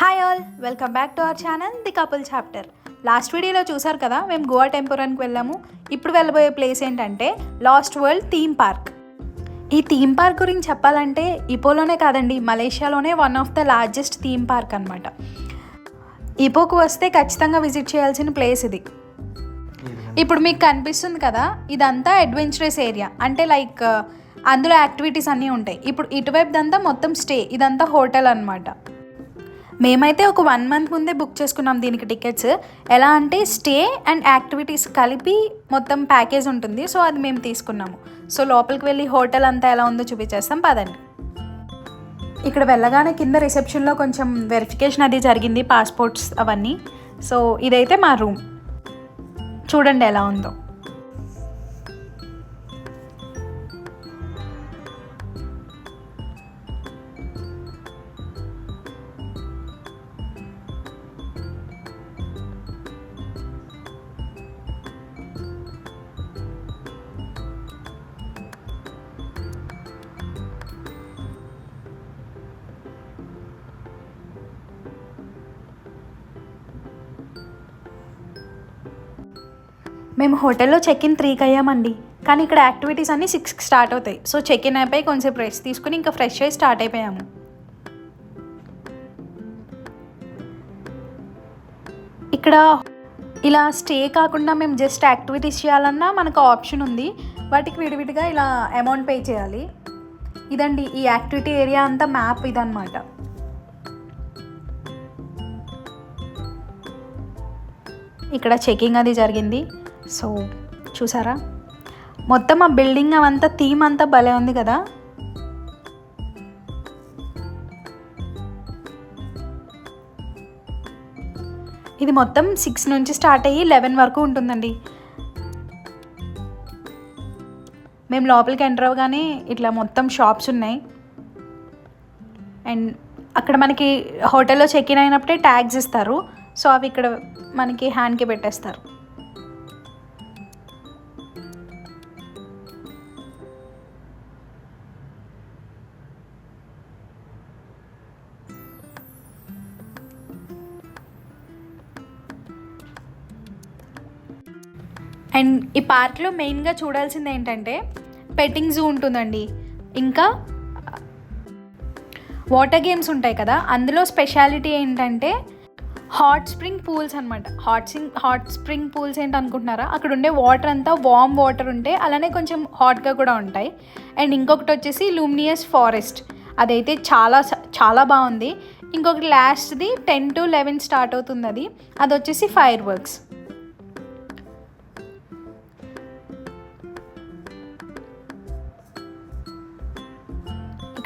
Hi all welcome back to our channel the couple chapter last వీడియోలో చూసారు కదా మేము గోవా టెంపురానికి వెళ్ళాము. ఇప్పుడు వెళ్ళబోయే ప్లేస్ ఏంటంటే లాస్ట్ వరల్డ్ థీమ్ పార్క్ ఈ థీమ్ పార్క్ గురించి చెప్పాలంటే ఇపోలోనే కాదండి మలేషియాలోనే one of the largest theme park అనమాట ఇపోకు వస్తే ఖచ్చితంగా విజిట్ చేయాల్సిన ప్లేస్ ఇది. ఇప్పుడు మీకు కనిపిస్తుంది కదా ఇదంతా అడ్వెంచరస్ ఏరియా అంటే లైక్ అందులో యాక్టివిటీస్ అన్నీ ఉంటాయి. ఇప్పుడు ఇటువైపుదంతా మొత్తం స్టే ఇదంతా హోటల్ అనమాట మేమైతే ఒక వన్ మంత్ ముందే బుక్ చేసుకున్నాం దీనికి టికెట్స్. ఎలా అంటే స్టే అండ్ యాక్టివిటీస్ కలిపి మొత్తం ప్యాకేజ్ ఉంటుంది. సో అది మేము తీసుకున్నాము. సో లోపలికి వెళ్ళి హోటల్ అంతా ఎలా ఉందో చూపించేస్తాం. పదండి. ఇక్కడ వెళ్ళగానే కింద రిసెప్షన్లో కొంచెం వెరిఫికేషన్ అది జరిగింది. పాస్పోర్ట్స్ అవన్నీ. సో ఇదైతే మా రూమ్. చూడండి ఎలా ఉందో. మేము హోటల్లో చెక్ ఇన్ త్రీకి అయ్యామండి. కానీ ఇక్కడ యాక్టివిటీస్ అన్నీ సిక్స్కి స్టార్ట్ అవుతాయి. సో చెక్ ఇన్ అయిపోయి కొంచెం రెస్ట్ తీసుకుని ఇంకా ఫ్రెష్ అయ్యి స్టార్ట్ అయిపోయాము. ఇక్కడ ఇలా స్టే కాకుండా మేము జస్ట్ యాక్టివిటీస్ చేయాలన్నా మనకు ఆప్షన్ ఉంది. వాటికి విడివిడిగా ఇలా అమౌంట్ పే చేయాలి. ఇదండి ఈ యాక్టివిటీ ఏరియా అంతా మ్యాప్ ఇదన్నమాట. ఇక్కడ చెకింగ్ అది జరిగింది. సో చూసారా? మొత్తం ఆ బిల్డింగ్ అవంతా థీమ్ అంతా భలే ఉంది కదా? ఇది మొత్తం సిక్స్ నుంచి స్టార్ట్ అయ్యి లెవెన్ వరకు ఉంటుందండి. మేము లోపలికి ఎంటర్ అవ్వగానే ఇట్లా మొత్తం షాప్స్ ఉన్నాయి. అండ్ అక్కడ మనకి హోటల్లో చెక్ ఇన్ అయినప్పుడే ట్యాగ్స్ ఇస్తారు. సో అవి ఇక్కడ మనకి హ్యాండ్కి పెట్టేస్తారు. అండ్ ఈ పార్క్లో మెయిన్గా చూడాల్సింది ఏంటంటే పెట్టింగ్ జూ ఉంటుందండి. ఇంకా వాటర్ గేమ్స్ ఉంటాయి కదా అందులో స్పెషాలిటీ ఏంటంటే హాట్ స్ప్రింగ్ పూల్స్ అనమాట hot spring hot spring pools ఏంటి అనుకుంటున్నారా అక్కడ ఉండే వాటర్ అంతా వామ్ వాటర్ ఉంటే అలానే కొంచెం హాట్గా కూడా ఉంటాయి. అండ్ ఇంకొకటి వచ్చేసి లూమినియస్ ఫారెస్ట్. అదైతే చాలా చాలా బాగుంది. ఇంకొకటి లాస్ట్ది టెన్ టు లెవెన్ స్టార్ట్ అవుతుంది అది అది వచ్చేసి ఫైర్ వర్క్స్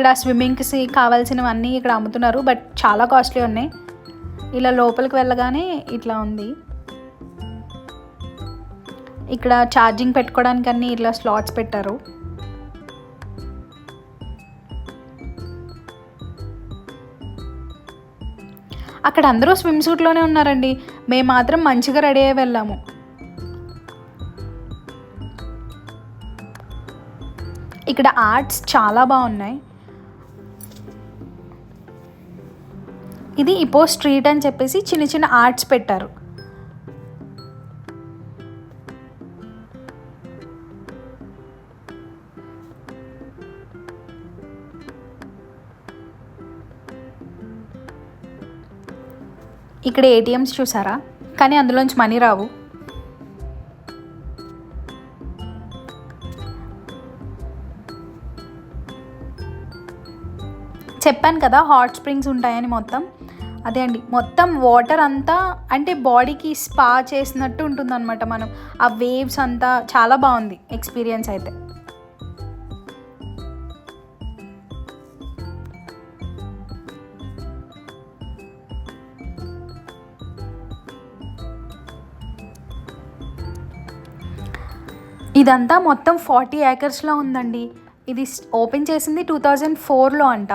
ఇక్కడ స్విమ్మింగ్కి కావాల్సినవన్నీ ఇక్కడ అమ్ముతున్నారు బట్ చాలా కాస్ట్లీ ఉన్నాయి. ఇలా లోపలికి వెళ్ళగానే ఇట్లా ఉంది. ఇక్కడ ఛార్జింగ్ పెట్టుకోవడానికి అన్ని ఇట్లా స్లాట్స్ పెట్టారు. అక్కడ అందరూ స్విమ్ సూట్లోనే ఉన్నారండి. మేము మాత్రం మంచిగా రెడీ అయ్యి వెళ్ళాము. ఇక్కడ ఆర్ట్స్ చాలా బాగున్నాయి. ఇది ఇపో స్ట్రీట్ అని చెప్పేసి చిన్న చిన్న ఆర్ట్స్ పెట్టారు. ఇక్కడ ఏటీఎంస్ చూసారా? కానీ అందులోంచి మనీ రావు. చెప్పాను కదా హాట్ స్ప్రింగ్స్ ఉంటాయని మొత్తం. అదే అండి. మొత్తం వాటర్ అంతా అంటే బాడీకి స్పా చేసినట్టు ఉంటుందన్నమాట మనం. ఆ వేవ్స్ అంతా చాలా బాగుంది ఎక్స్పీరియన్స్ అయితే. ఇదంతా మొత్తం ఫార్టీ ఏకర్స్లో ఉందండి. ఇది ఓపెన్ చేసింది టూ థౌజండ్ ఫోర్లో అంట.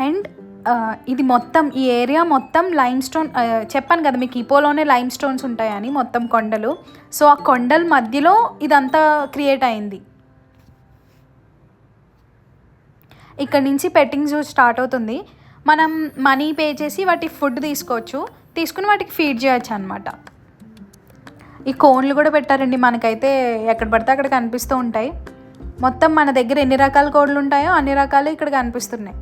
అండ్ ఇది మొత్తం ఈ ఏరియా మొత్తం లైమ్ స్టోన్ చెప్పాను కదా మీకు ఇపోలోనే లైమ్ స్టోన్స్ ఉంటాయని మొత్తం కొండలు. సో ఆ కొండల మధ్యలో ఇదంతా క్రియేట్ అయింది. ఇక్కడ నుంచి పెట్టింగ్ జూ స్టార్ట్ అవుతుంది. మనం మనీ పే చేసి వాటి ఫుడ్ తీసుకోవచ్చు. తీసుకుని వాటికి ఫీడ్ చేయొచ్చు అనమాట ఈ కోన్లు కూడా పెట్టారండి మనకైతే ఎక్కడ పడితే అక్కడ కనిపిస్తూ ఉంటాయి. మొత్తం మన దగ్గర ఎన్ని రకాల కోడ్లు ఉంటాయో అన్ని రకాలు ఇక్కడ కనిపిస్తున్నాయి.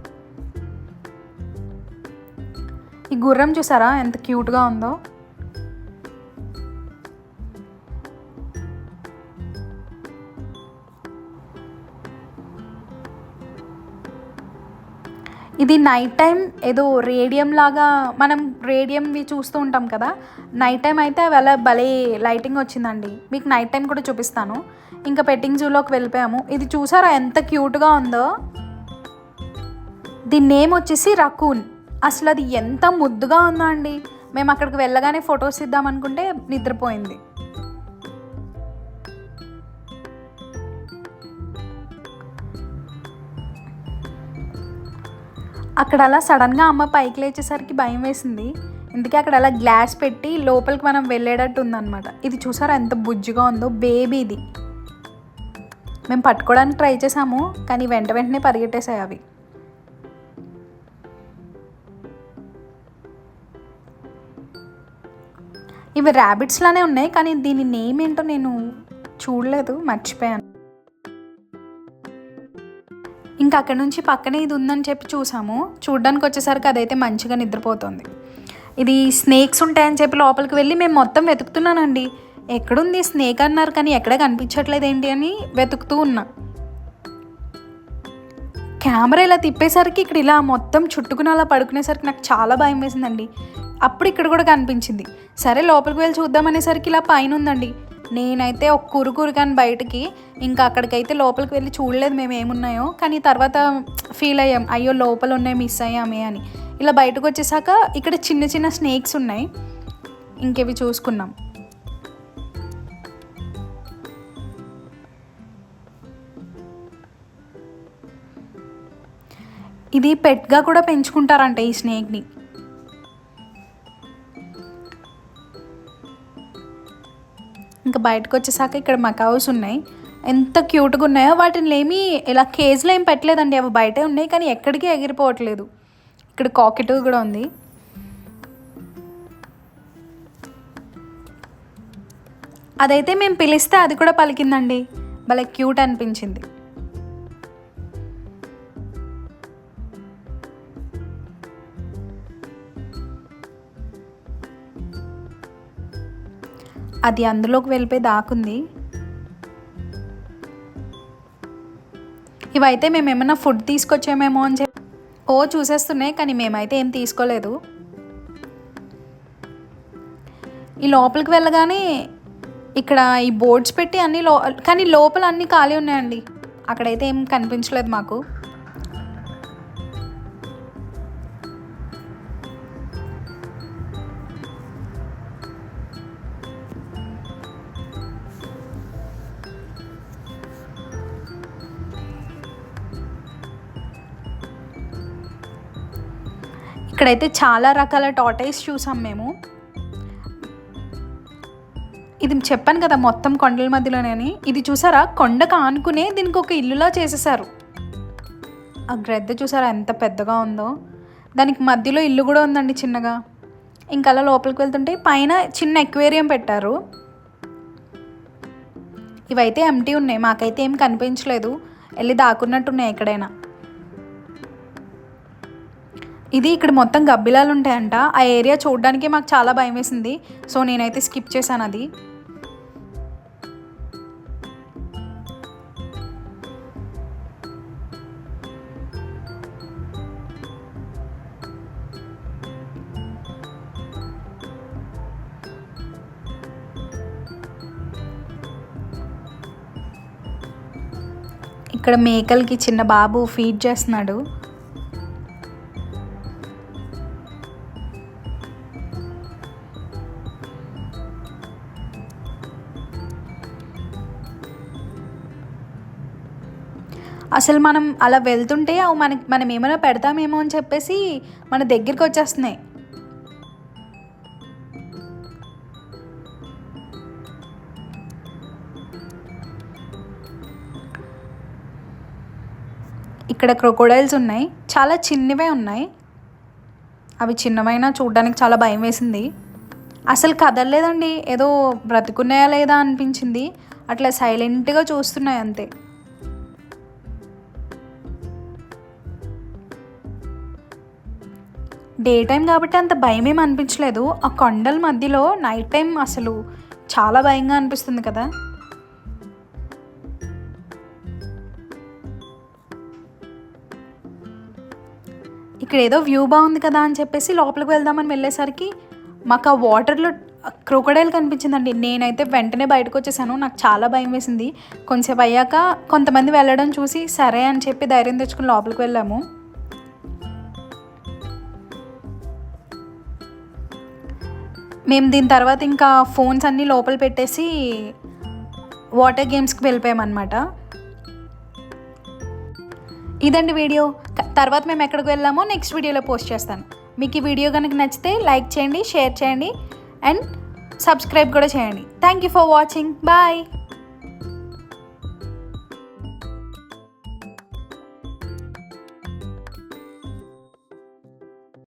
ఈ గుర్రం చూసారా? ఎంత క్యూట్గా ఉందో. ఇది నైట్ టైం ఏదో రేడియం లాగా మనం రేడియంవి చూస్తూ ఉంటాం కదా. నైట్ టైం అయితే అవి అలా భలే లైటింగ్ వచ్చిందండి. మీకు నైట్ టైం కూడా చూపిస్తాను. ఇంకా పెట్టింగ్ జూలోకి వెళ్ళిపోయాము. ఇది చూసారా ఎంత క్యూట్గా ఉందో? దీని నేమ్ వచ్చేసి రకూన్ అసలు అది ఎంత ముద్దుగా ఉందో అండి? మేము అక్కడికి వెళ్ళగానే ఫొటోస్ ఇద్దామనుకుంటే నిద్రపోయింది. అక్కడ అలా సడన్గా అమ్మ పైకి లేచేసరికి భయం వేసింది. ఇందుకే అక్కడ అలా గ్లాస్ పెట్టి లోపలికి మనం వెళ్ళేటట్టు ఉందన్నమాట. ఇది చూసారా ఎంత బుజ్జిగా ఉందో? బేబీది మేము పట్టుకోవడానికి ట్రై చేసాము కానీ వెంట వెంటనే పరిగెట్టేసాయి అవి. ఇవి ర్యాబిట్స్ లానే ఉన్నాయి కానీ దీని నేమ్ ఏంటో నేను చూడలేదు మర్చిపోయాను. ఇంకా అక్కడ నుంచి పక్కనే ఇది ఉందని చెప్పి చూసాము. చూడడానికి వచ్చేసరికి అదైతే మంచిగా నిద్రపోతుంది. ఇది స్నేక్స్ ఉంటాయని చెప్పి లోపలికి వెళ్ళి మేము మొత్తం వెతుకుతున్నానండి. ఎక్కడుంది స్నేక్ అన్నారు కానీ ఎక్కడ కనిపించట్లేదు ఏంటి అని వెతుకుతూ ఉన్నా. కెమెరా ఇలా తిప్పేసరికి ఇక్కడ ఇలా మొత్తం చుట్టుకుని అలా పడుకునేసరికి నాకు చాలా భయం వేసిందండి. అప్పుడు ఇక్కడ కూడా కనిపించింది. సరే లోపలికి వెళ్ళి చూద్దామనేసరికి ఇలా పైన ఉందండి. నేనైతే ఒక కురుకురు కానీ బయటికి ఇంకా అక్కడికైతే లోపలికి వెళ్ళి చూడలేదు మేము ఏమున్నాయో కానీ తర్వాత ఫీల్ అయ్యాం. అయ్యో లోపల ఉన్నాయి మిస్ అయ్యామే అని. ఇలా బయటకు వచ్చేసాక ఇక్కడ చిన్న చిన్న స్నేక్స్ ఉన్నాయి. ఇంకేవి చూసుకున్నాం. ఇది పెట్గా కూడా పెంచుకుంటారంట ఈ స్నేక్ని. ఇంకా బయటకు వచ్చేసాక ఇక్కడ మకావుస్ ఉన్నాయి. ఎంత క్యూట్గా ఉన్నాయో వాటిని ఏమి ఇలా కేజ్లో ఏం పెట్టలేదండి. అవి బయటే ఉన్నాయి కానీ ఎక్కడికి ఎగిరిపోవట్లేదు. ఇక్కడ కాకెట్ కూడా ఉంది. అదైతే మేము పిలిస్తే అది కూడా పలికిందండి. భలే క్యూట్ అనిపించింది. అది అందులోకి వెళ్ళిపోయి దాకుంది. ఇవైతే మేము ఏమైనా ఫుడ్ తీసుకొచ్చామేమో అని చెప్పి ఓ చూసేస్తున్నాయి కానీ మేమైతే ఏం తీసుకోలేదు. ఈ లోపలికి వెళ్ళగానే ఇక్కడ ఈ బోర్డ్స్ పెట్టి అన్ని లో కానీ లోపల అన్నీ ఖాళీ ఉన్నాయండి. అక్కడైతే ఏం కనిపించలేదు మాకు. ఇక్కడైతే చాలా రకాల టాటైస్ చూసాం మేము. ఇది చెప్పాను కదా మొత్తం కొండల మధ్యలోనే అని. ఇది చూసారా? కొండకు ఆనుకునే దీనికి ఒక ఇల్లులా చేసేసారు ఆ గ్రద్ద చూసారా ఎంత పెద్దగా ఉందో. దానికి మధ్యలో ఇల్లు కూడా ఉందండి చిన్నగా. ఇంకా అలా లోపలికి వెళ్తుంటే పైన చిన్న ఎక్వేరియం పెట్టారు. ఇవైతే ఎంటీ ఉన్నాయి. మాకైతే ఏం కనిపించలేదు. వెళ్ళి దాక్కున్నట్టున్నాయి ఎక్కడైనా. ఇది ఇక్కడ మొత్తం గబ్బిలాలు ఉంటాయంట. ఆ ఏరియా చూడడానికి మాకు చాలా భయం వేసింది. సో నేనైతే స్కిప్ చేశాను అది. ఇక్కడ మేకలకి చిన్న బాబు ఫీడ్ చేస్తున్నాడు. అసలు మనం అలా వెళ్తుంటే అవి మనకి మనం ఏమైనా పెడతామేమో అని చెప్పేసి మన దగ్గరికి వచ్చేస్తున్నాయి. ఇక్కడ క్రొకోడైల్స్ ఉన్నాయి. చాలా చిన్నవే ఉన్నాయి. అవి చిన్నవైనా చూడడానికి చాలా భయం వేసింది. అసలు కదలలేదండి. ఏదో బ్రతుకున్నాయా లేదా అనిపించింది. అట్లా సైలెంట్గా చూస్తున్నాయి అంతే. డే టైం కాబట్టి అంత భయం ఏం అనిపించలేదు. ఆ కొండల మధ్యలో నైట్ టైం అసలు చాలా భయంగా అనిపిస్తుంది కదా. ఇక్కడ ఏదో వ్యూ బాగుంది కదా అని చెప్పేసి లోపలికి వెళ్దామని వెళ్ళేసరికి మాకు ఆ వాటర్లో క్రోకడైల్ కనిపించిందండి. నేనైతే వెంటనే బయటకు వచ్చేసాను. నాకు చాలా భయం వేసింది. కొంచెంసేపు అయ్యాక కొంతమంది వెళ్ళడం చూసి సరే అని చెప్పి ధైర్యం తెచ్చుకుని లోపలికి వెళ్ళాము. మేము దీని తర్వాత ఇంకా ఫోన్స్ అన్నీ లోపల పెట్టేసి వాటర్ గేమ్స్కి వెళ్ళిపోయామన్నమాట. ఇదండి వీడియో. తర్వాత మేము ఎక్కడికి వెళ్ళామో నెక్స్ట్ వీడియోలో పోస్ట్ చేస్తాను. మీకు ఈ వీడియో కనుక నచ్చితే లైక్ చేయండి షేర్ చేయండి అండ్ సబ్స్క్రైబ్ కూడా చేయండి. Thank you for watching. Bye.